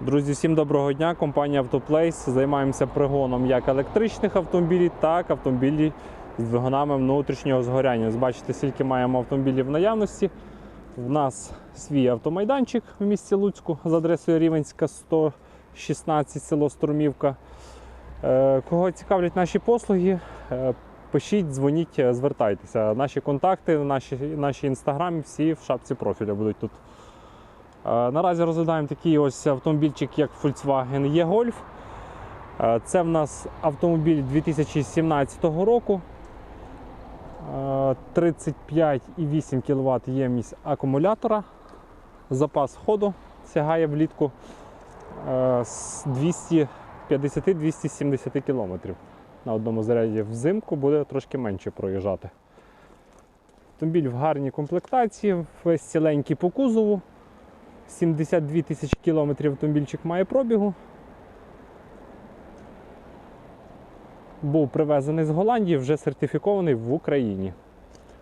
Друзі, всім доброго дня. Компанія Автоплейс. Займаємося пригоном як електричних автомобілів, так і автомобілів з двигунами внутрішнього згоряння. Бачите, скільки маємо автомобілів в наявності. В нас свій автомайданчик в місті Луцьку з адресою Рівенська 116 село Струмівка. Е, Кого цікавлять наші послуги, е, пишіть, дзвоніть, звертайтеся. Наші контакти, наші, наші інстаграми всі в шапці профіля будуть тут. Е, Наразі розглядаємо такий ось автомобільчик, як Volkswagen E-Golf. Е, Це в нас автомобіль 2017 року. Е, 35,8 кВт ємність акумулятора. Запас ходу сягає влітку е, з 250-270 км. На одному заряді взимку буде трошки менше проїжджати. Автомобіль в гарній комплектації, весь ціленький по кузову. 72 тисячі кілометрів автомобільчик має пробігу. Був привезений з Голландії, вже сертифікований в Україні.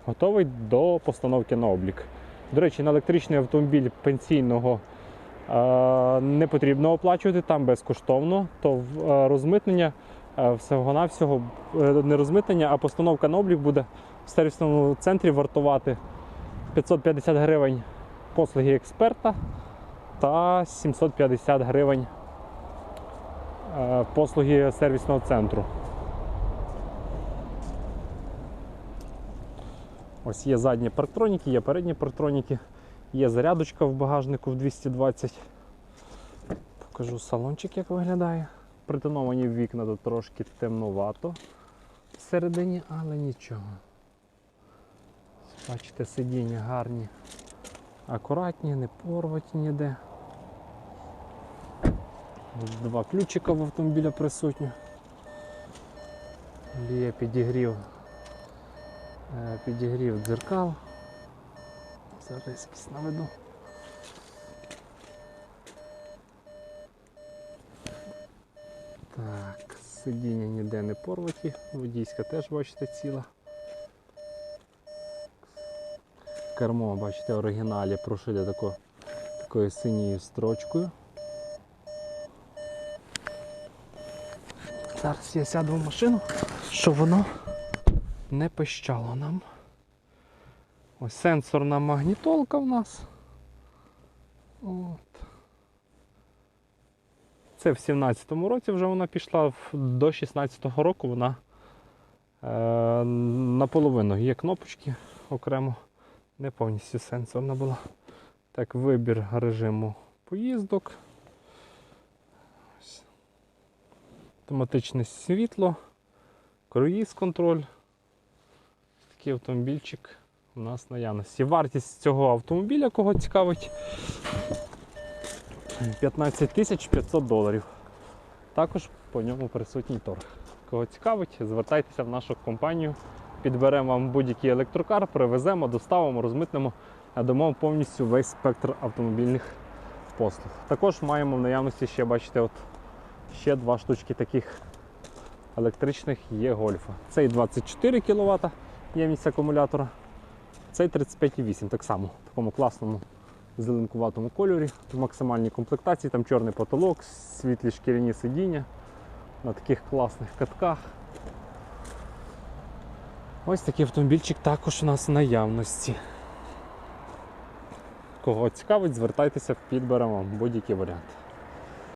Готовий до постановки на облік. До речі, на електричний автомобіль пенсійного е, не потрібно оплачувати, там безкоштовно, то е, розмитнення е, всього-навсього е, не розмитнення, а постановка на облік буде в сервісному центрі вартувати 550 гривень послуги експерта та 750 гривень е, послуги сервісного центру. Ось є задні парктроніки, є передні парктроніки, є зарядочка в багажнику в 220. Покажу салончик, як виглядає. Притоновані вікна тут трошки темнувато всередині, але нічого. Бачите, сидіння гарні акуратні, не порваті ніде. Два ключика в автомобіля присутні. Є підігрів, е, підігрів дзеркал. Зараз якийсь наведу. Так, сидіння ніде не порваті, водійська теж бачите ціла. Кермо, бачите, в оригіналі прошите тако, такою синьою строчкою. Зараз я сяду в машину, щоб воно не пищало нам. Ось сенсорна магнітолка в нас. От. Це в 17-му році вже вона пішла, до 16-го року вона е, наполовину є кнопочки окремо не повністю сенсорна була. Так, вибір режиму поїздок. Автоматичне світло, круїз контроль. Такий автомобільчик у нас наявності. Вартість цього автомобіля, кого цікавить, 15 тисяч 500 доларів. Також по ньому присутній торг. Кого цікавить, звертайтеся в нашу компанію підберемо вам будь-який електрокар, привеземо, доставимо, розмитнемо, надамо повністю весь спектр автомобільних послуг. Також маємо в наявності ще, бачите, от ще два штучки таких електричних є гольфа. Цей 24 кВт ємність акумулятора, цей 35,8 так само, в такому класному зеленкуватому кольорі, в максимальній комплектації, там чорний потолок, світлі шкіряні сидіння на таких класних катках. Ось такий автомобільчик також у нас в наявності. Кого цікавить, звертайтеся, підберемо будь-який варіант.